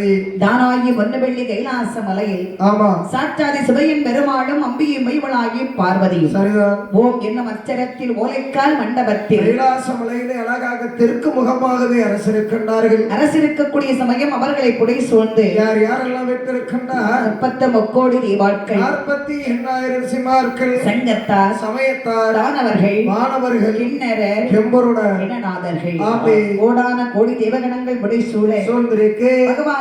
சரி தானாகி பொன்னவெள்ளி கைலாச மலையில் ஆமா. சாட்சாதி சிவையின் பெருமாளும் அம்பியை மைவளாகி பார்வதியும் சரிதான். ஓம் என்னும் அச்சரத்தில் ஓலைக்கால் மண்டபத்தில் கைலாச மலையிலே அழகாக தெற்கு முகமாகவே அரசிருக்கின்றார்கள். அரசிருக்கக்கூடிய சமயம் அவர்களை புடை சூழ்ந்து யார் யாரெல்லாம் வைத்திருக்கின்றார்? முப்பத்த முக்கோடி தீவாட்கள். நாற்பத்தி எண்ணாயிரம் சிமார்கள் சங்கத்தார் சமயத்தார் தானவர்கள் மாணவர்கள் கிண்ணறர் செம்பருடன். கோடான கோடி தேவகணங்கள் புடை சூழ சூழ்ந்திருக்கு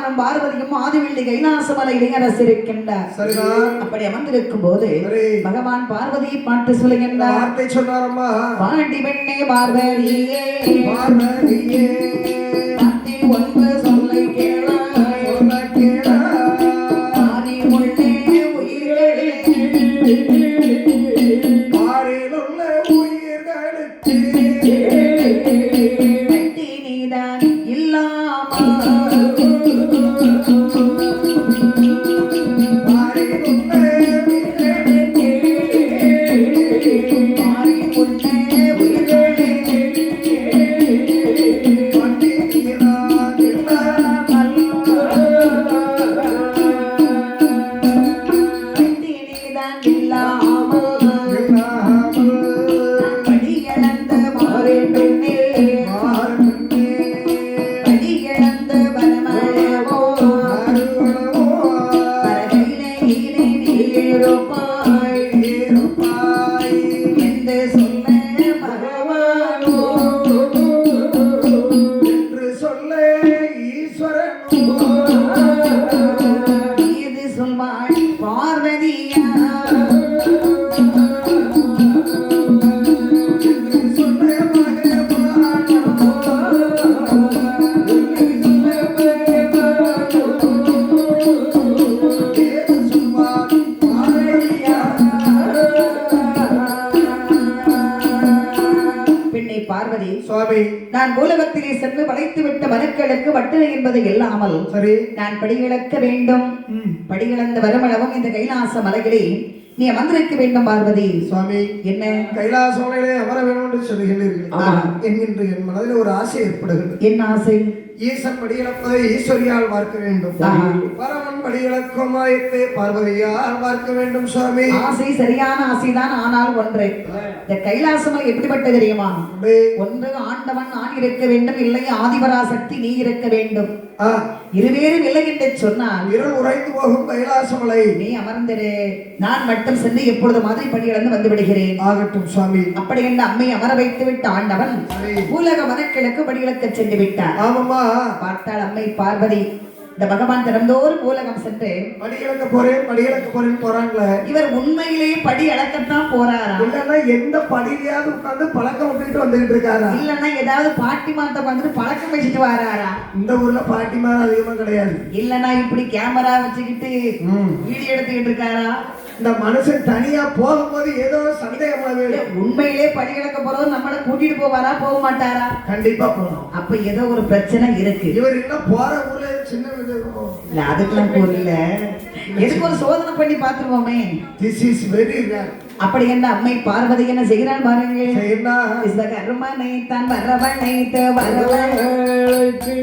பகவானும் பார்வதியும் ஆதிவெள்ளி கைலாச மலையிலே அரசிருக்கின்றார் சரிதான் அப்படி அமர்ந்திருக்கும் போது. பகவான் பார்வதியை பாட்டு சொல்லுகின்றார். பாண்டி பெண்ணே பார்வதியே. சொல்லை கேளா. மாறி உள்ளே சுவாமி நான் பூலகத்திலே சென்று வளைத்து விட்ட மனுக்களுக்கு வட்டு என்பது இல்லாமல் சரி. நான் படியிழக்க வேண்டும். படியிழந்த வருமளவும் இந்த கைலாச மலையிலே நீ அமர்ந்திருக்க வேண்டும் பார்வதி. சுவாமி. என்ன? கைலாசோலையிலே அமர வேண்டும் என்று சொல்லுகிறீர்கள். என்கின்ற என் மனதில் ஒரு ஆசை ஏற்படுகிறது. என்ன ஆசை? ஈசன் படியிழப்பதை ஈஸ்வரியால் பார்க்க வேண்டும். பரமன் படியிழக்கும் ஆயத்தை பார்வதியால் பார்க்க வேண்டும் சுவாமி. ஆசை சரியான ஆசைதான் ஆனால் ஒன்று. இந்த கைலாசமலை எப்படிப்பட்ட தெரியுமா? ஒன்று ஆண்டவன் நான் இருக்க வேண்டும் இல்லை ஆதிபராசக்தி நீ இருக்க வேண்டும். இருவேறும் இல்லை என்று சொன்னால் இருள் உறைந்து போகும் கைலாசமலை நீ அமர்ந்திரு. நான் மட்டும் சென்று எப்பொழுது மாதிரி படியிழந்து வந்து விடுகிறேன். ஆகட்டும் சுவாமி. அப்படி என்று அம்மை அமர வைத்து விட்ட ஆண்டவன். பூலக மனக்கிழக்கு படியிழக்க சென்று விட்டார். ஆமாம்மா. பார்த்தாள் அம்மை பார்வதி. இந்த பகவான் திறந்தோறும் பூலகம் சென்று படியிழக்க போறேன் படியிழக்க போறேன் போறாங்களே இவர் உண்மையிலேயே படி அளக்கத்தான் போறாரா? இல்லன்னா எந்த படியிலையாவது உட்கார்ந்து பழக்கம் விட்டுட்டு வந்துகிட்டு இருக்காரா? இல்லன்னா ஏதாவது பாட்டி மாத்த வந்துட்டு பழக்கம் வச்சுட்டு வராரா? இந்த ஊர்ல பாட்டி மாதிரி அதிகமா கிடையாது. இல்லன்னா இப்படி கேமரா வச்சுக்கிட்டு. வீடியோ எடுத்துக்கிட்டு இருக்காரா? இந்த மனுஷன் தனியா போகும்போது ஏதோ சந்தேகமாவே உண்மையிலே படி இழக்க போறவர் நம்மள கூட்டிட்டு போவாரா போக மாட்டாரா? கண்டிப்பா போகணும். அப்ப ஏதோ ஒரு பிரச்சனை இருக்கு. இவர் இன்னும் போற ஊர்ல சின்ன இல்ல அதுக்கெல்லாம் போகல எதுக்கு ஒரு சோதனை பண்ணி பாத்துருவோமே திஸ் இஸ் வெரி ரேர் அப்படி என்ன அம்மை பார்வதி என்ன செய்கிறான் பாருங்க கருமனை தான் வரவழைத்து வரவழைத்து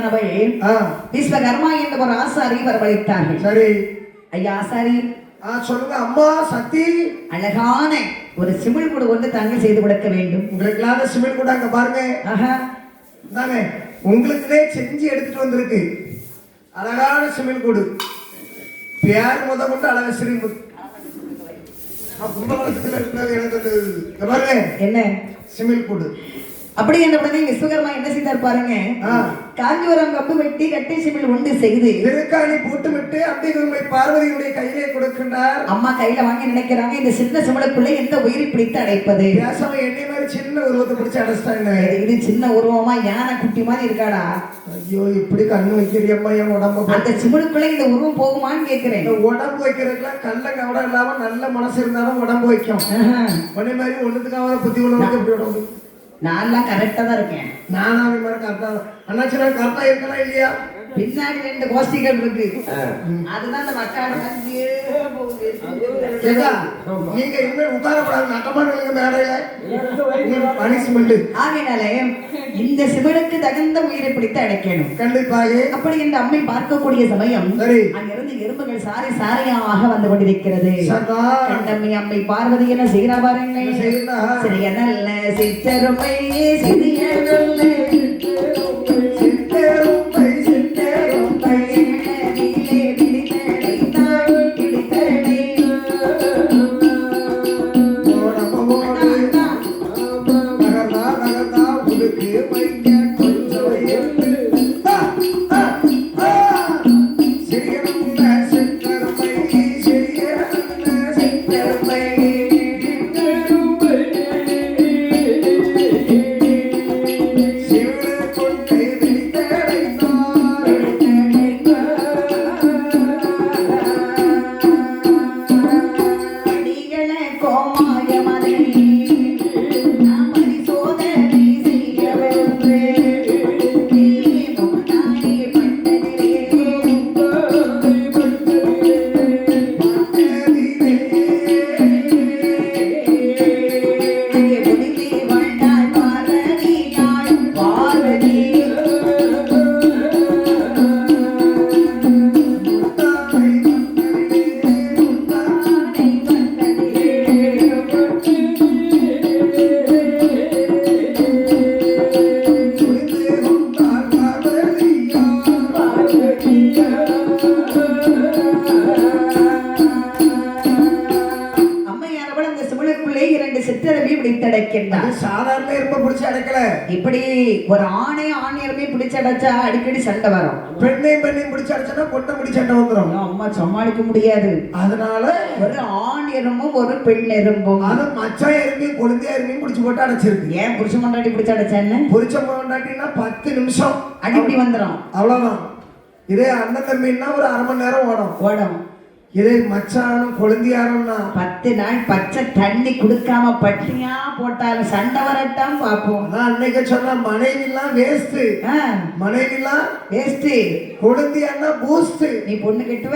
அம்மையானவள் ஆ. விஸ்வகர்மா என்ற ஒரு ஆசாரி வரவழைத்தார்கள் சரி. ஐயா ஆசாரி. ஆ சொல்லுங்க அம்மா சக்தி. அழகான ஒரு சிமிழ் கூட ஒன்று தாங்கள் செய்து கொடுக்க வேண்டும். உங்களுக்கு இல்லாத சிமெண்ட் கூட அங்க பாருங்க. ஆஹா. இந்தாங்க உங்களுக்குனே செஞ்சு எடுத்துட்டு வந்திருக்கு. அழகான சிமிழ் கூடு. பேர் முத கொண்டு அழக ஸ்ரீமுத் கும்பகோணத்துல இருக்கிறது எனக்கு பாருங்க. என்ன? சிமிழ் கூடு. அப்படி என்ற உடனே விஸ்வகர்மா என்ன செய்தார் பாருங்க. காஞ்சிபுரம் கப்பு வெட்டி கட்டை சிமிழ் ஒன்று செய்து திருக்காணி பூட்டுமிட்டு அம்பிகை பார்வதியுடைய கையிலே கொடுக்கின்றார். அம்மா கையில வாங்கி நினைக்கிறாங்க. இந்த சின்ன சிமிழுக்குள்ள எந்த உயிரை பிடித்து அடைப்பது? பேசாம என்னை மாதிரி சின்ன உருவத்தை பிடிச்சு அடைச்சிட்டாங்க. இது- சின்ன உருவமா யானை குட்டி மாதிரி இருக்காடா? ஐயோ இப்படி கண்ணு வைக்கிறியம்மா என் உடம்ப அந்த சிமிழுக்குள்ள இந்த உருவம் போகுமான்னு கேக்குறேன் இந்த உடம்பு வைக்கிறதுக்குலாம் கள்ள கவடம் இல்லாம நல்ல மனசு இருந்தாலும் உடம்பு வைக்கும். உடனே மாதிரி ஒண்ணுத்துக்காக புத்தி உள்ளவங்க எப்படி உடம்பு? நான்லாம் கரெக்டா தான் இருக்கேன். நானும் அவன் மாதிரி கரெக்டா அண்ணாச்சி நான் கரெக்டா இருக்கலாம் இல்லையா? பின்னாடி ரெண்டு கோஷ்டிகள் இருக்கு. அதுதான் அந்த. கேக்கா நீங்க இனிமேல் உட்காரப்படாது நட்டமாடுங்க மேடையில. பனிஷ்மெண்ட். ஆகையினாலே இந்த சிமிழுக்கு தகுந்த உயிரை பிடித்து அடைக்கணும். கண்டிப்பாக. அப்படி இந்த அம்மை பார்க்கக்கூடிய சமயம் சரி. அங்கிருந்து எறும்புகள் சாரி சாரியாக வந்து கொண்டிருக்கிறது. கண்டம்மி அம்மை பார்வதி என்ன செய்கிறா பாருங்கள்? சிறிய நல்ல சிற்றருமை சிறிய நல்ல பிடித்தடைக்கின்றார். சாதாரண இரும்ப பிடிச்சு அடைக்கல? இப்படி ஒரு ஆணை ஆணையருமே பிடிச்சடைச்சா அடிக்கடி சண்டை வரும். பெண்ணையும் பெண்ணையும் பிடிச்சு அடைச்சா பிடிச்சு சண்டை வந்துடும் அம்மா சமாளிக்க முடியாது. அதனால ஒரு ஆண் எறும்பும் ஒரு பெண் எறும்பும். அது மச்சான் எருமையும் கொழுந்தியா எருமையும் பிடிச்சு போட்டு அடைச்சிருக்கு. ஏன் புருஷ மண்டாட்டி பிடிச்சு அடைச்சான்னு புரிச்ச பொண்டாட்டினா பத்து நிமிஷம். அடிப்படி வந்துடும் அவ்வளவுதான். இதே அண்ணன் தம்பின்னா ஒரு அரை மணி நேரம் ஓடும். ஓடும். இதே மச்சானும் கொழுந்தியாரும்னா பத்து நாள் பச்சை தண்ணி கொடுக்காம பட்டினியா போட்டாலும் சண்டை வரட்டாம் பார்ப்போம் அதான் அன்னைக்கு சொன்ன மனைவிலாம் வேஸ்ட் மனைவிலாம் வேஸ்ட் கொழுந்தியான்னா பூஸ்ட் நீ பொண்ணு கட்டுவ?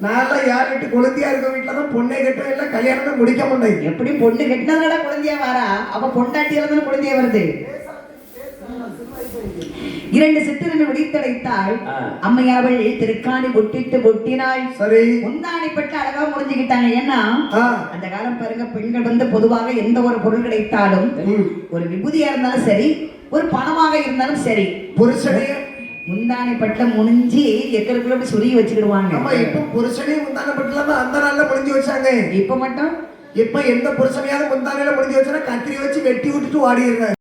நான்லாம் யார் வீட்டு கொழுந்தியா இருக்க வீட்டுல தான் பொண்ணை கட்டவே இல்லை கல்யாணமே முடிக்க முடியும் எப்படி பொண்ணு கட்டினதோட குழந்தையா வரா? அவ பொண்டாட்டியில தானே குழந்தையா வருது? இரண்டு சித்திரங்கள் விடித்தடைத்தாள் அம்மையாவள் திருக்காணி ஒட்டிட்டு ஒட்டினாள் சரி. முந்தாணிப்பட்டு அழகா முடிஞ்சுக்கிட்டாங்க ஏன்னா அந்த காலம் பாருங்க பெண்கள் வந்து பொதுவாக எந்த ஒரு பொருள் கிடைத்தாலும். ஒரு விபூதியா இருந்தாலும் சரி ஒரு பணமாக இருந்தாலும் சரி புருஷனையும் முந்தானை பட்ட முடிஞ்சு எக்கருக்குள்ள அப்படி சுருகி வச்சுக்கிடுவாங்க. ஆமா இப்ப புருஷனையும் முந்தான பட்டுலாம அந்த நாள்ல முடிஞ்சு வச்சாங்க. இப்ப மட்டும்? இப்ப எந்த புருஷனையாவது முந்தானையில முடிஞ்சு வச்சா கத்திரி வச்சு வெட்டி விட்டுட்டு ஓடிடுறாங்க